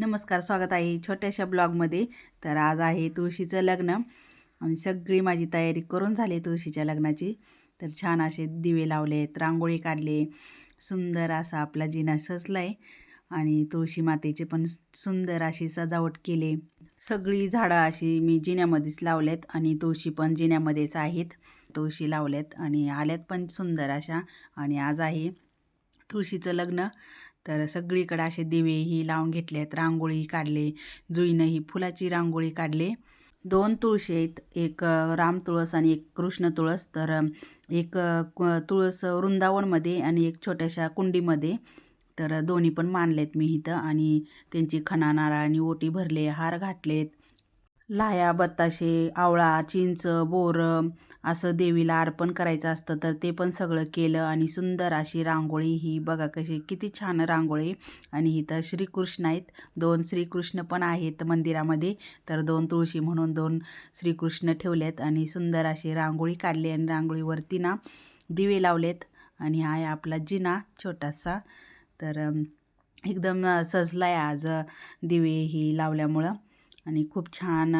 नमस्कार स्वागत आहे छोट्याशा ब्लॉगमध्ये. तर आज आहे तुळशीचं लग्न आणि सगळी माझी तयारी करून झाली तुळशीच्या लग्नाची. तर छान असे दिवे लावलेत रांगोळी काढले सुंदर असा आपला जिना सजला आहे आणि तुळशी मातेचे पण सुंदर अशी सजावट केले. सगळी झाडं अशी मी जिन्यामध्येच लावलेत आणि तुळशी पण जिन्यामध्येच आहेत. तुळशी लावल्यात आणि आल्यात पण सुंदर अशा आणि आज आहे तुळशीचं लग्न. तर सगळीकडे असे दिवेही लावून घेतलेत रांगोळी काढले जुईनं ही फुलाची रांगोळी काढले. दोन तुळशी आहेत एक राम तुळस आणि एक कृष्ण तुळस. तर एक तुळस वृंदावनमध्ये आणि एक छोट्याशा कुंडीमध्ये. तर दोन्ही पण मानलेत मी इथं आणि त्यांची खणा नारळाने ओटी भरले हार घातलेत. लाह्या बत्ताशे आवळा चिंच बोरं असं देवीला अर्पण करायचं असतं. तर ते पण सगळं केलं आणि सुंदर अशी रांगोळी ही बघा कशी किती छान रांगोळी. आणि इथं श्रीकृष्ण आहेत. दोन श्रीकृष्ण पण आहेत मंदिरामध्ये. तर दोन तुळशी म्हणून दोन श्रीकृष्ण ठेवलेत आणि सुंदर अशी रांगोळी काढली आणि रांगोळीवरती ना दिवे लावलेत. आणि हा आहे आपला जिना छोटासा. तर एकदम सजला आहे आज दिवे ही लावल्यामुळं. आणि खूप छान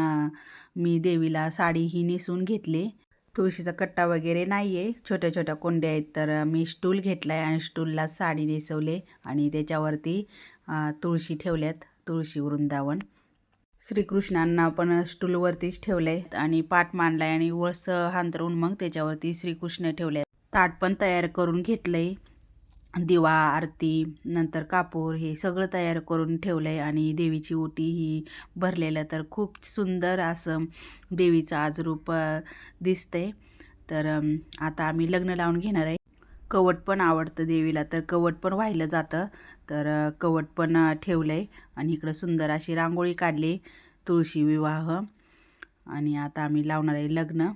मी देवीला साडीही नेसून घेतली. तुळशीचा कट्टा वगैरे नाही आहे छोट्या छोट्या कोंड्या आहेत तर मी स्टूल घेतला आहे आणि स्टूलला साडी नेसवले आणि त्याच्यावरती तुळशी ठेवल्यात तुळशी वृंदावन. श्रीकृष्णांना पण स्टूलवरतीच ठेवलं आहे आणि पाठ मांडला आहे आणि वळस हांतरून मग त्याच्यावरती श्रीकृष्ण ठेवले ताट पण तयार करून घेतलं आहे दिवा आरती नंतर कापूर हे सगळं तयार करून ठेवलं आहे आणि देवीची ओटी ही भरलेलं तर खूप सुंदर असं देवीचं आज रूप अ, दिसतंय. तर आता आम्ही लग्न लावून घेणार आहे. कवट पण आवडतं देवीला तर कवट पण वाहिलं जातं. तर कवट पण ठेवलं आहे आणि इकडं सुंदर अशी रांगोळी काढली तुळशी विवाह. आणि आता आम्ही लावणार आहे लग्न.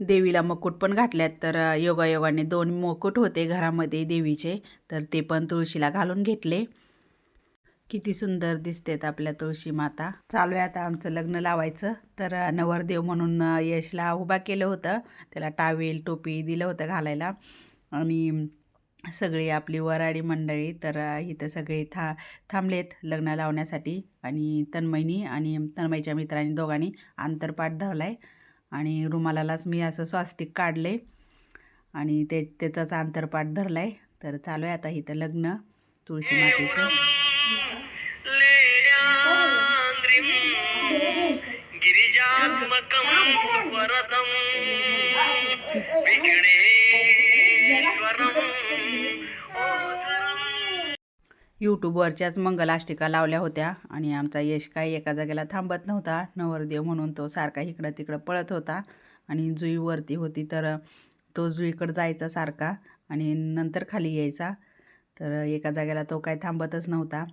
देवीला मुकुट पण घातल्यात. तर योगायोगाने दोन मुकुट होते घरामध्ये देवीचे. तर ते पण तुळशीला घालून घेतले. किती सुंदर दिसतेत आपल्या तुळशी माता. चालू आहे आता आमचं लग्न लावायचं. तर नवरदेव म्हणून यशला उभा केलं होतं. त्याला टावेल टोपी दिलं होतं घालायला. आणि सगळी आपली वराडी मंडळी तर इथं सगळे था थांबलेत लग्न लावण्यासाठी. आणि तन्मयनी आणि तन्मयच्या मित्रांनी दोघांनी आंतरपाठ आहे आणि रुमालालाच मी असं स्वास्तिक काढले. आणि ते त्याचाच आंतरपाठ आहे तर चालू आहे आता इथं लग्न तुळशी मातेचं. गिरिजात्मकं यूट्यूबवरच्याच मंगलाष्टिका लावल्या होत्या आणि आमचा यश काही एका जागेला थांबत नव्हता. नवरदेव म्हणून तो सारखा इकडं तिकडं पळत होता आणि जुईवरती होती तर तो जुईकडं जायचा सारखा आणि नंतर खाली यायचा. तर एका जागेला तो काही थांबतच नव्हता.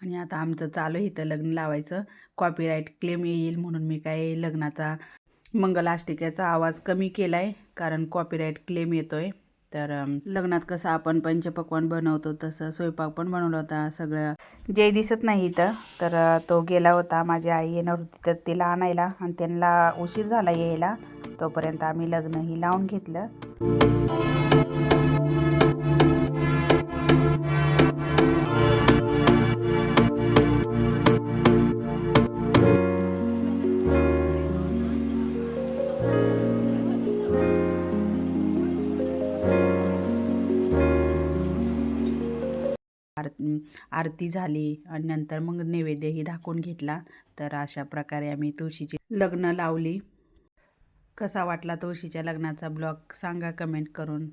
आणि आता आमचं चालू आहे इथं लग्न लावायचं. कॉपीराईट क्लेम येईल म्हणून मी काय लग्नाचा मंगलाष्टिकेचा आवाज कमी केला आहे कारण कॉपीराईट क्लेम येतो आहे तर लग्नात कसं आपण पंचपक्वान बनवतो तसं स्वयंपाक पण बनवला होता सगळं. जे दिसत नाही इथं तर तो गेला होता माझी आई येणार होती तर तिला आणायला आणि त्यांना उशीर झाला यायला. तोपर्यंत आम्ही लग्नही लावून घेतलं. आरती झाली आणि नंतर मग नैवेद्यही दाखवून घेतला. तर अशा प्रकारे आम्ही तुळशीची लग्न लावली. कसा वाटला तुळशीच्या लग्नाचा ब्लॉग सांगा कमेंट करून.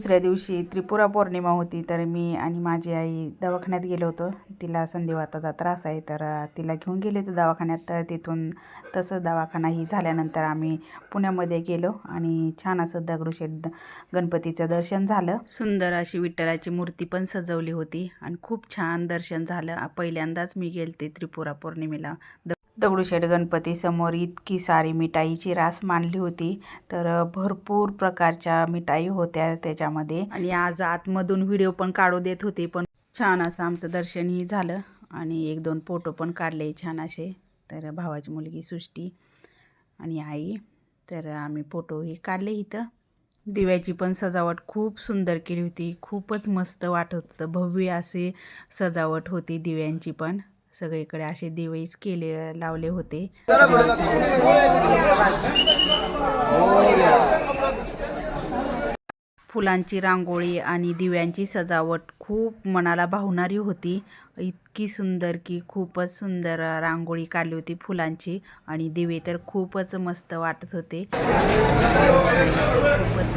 दुसऱ्या दिवशी त्रिपुरा पौर्णिमा होती तर मी आणि माझी आई दवाखान्यात गेलो होतो. तिला संधिवाताचा त्रास आहे तर तिला घेऊन गेले होते दवाखान्यात. तर तिथून तसं दवाखानाही झाल्यानंतर आम्ही पुण्यामध्ये गेलो आणि छान असं दगडूशेठ द- गणपतीचं दर्शन झालं. सुंदर अशी विठ्ठलाची मूर्ती पण सजवली होती आणि खूप छान दर्शन झालं. पहिल्यांदाच मी गेलते त्रिपुरा पौर्णिमेला. द दगडूशेठ गणपतीसमोर इतकी सारी मिठाईची रास मांडली होती. तर भरपूर प्रकारच्या मिठाई होत्या त्याच्यामध्ये. आणि आज आतमधून व्हिडिओ पण काढू देत होते पण छान असं आमचं दर्शनही झालं. आणि एक दोन फोटो पण काढले छान असे. तर भावाची मुलगी सृष्टी आणि आई. तर आम्ही फोटोही काढले इथं. दिव्याची पण सजावट खूप सुंदर केली होती. खूपच मस्त वाटत होतं. भव्य असे सजावट होती दिव्यांची पण. सगळीकडे असे दिवेच केले लावले होते. फुलांची रांगोळी आणि दिव्यांची सजावट खूप मनाला भावणारी होती. इतकी सुंदर की खूपच सुंदर रांगोळी काढली होती फुलांची आणि दिवे तर खूपच मस्त वाटत होते. खूपच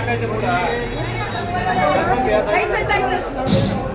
छान होती. टाकायचं पुढं.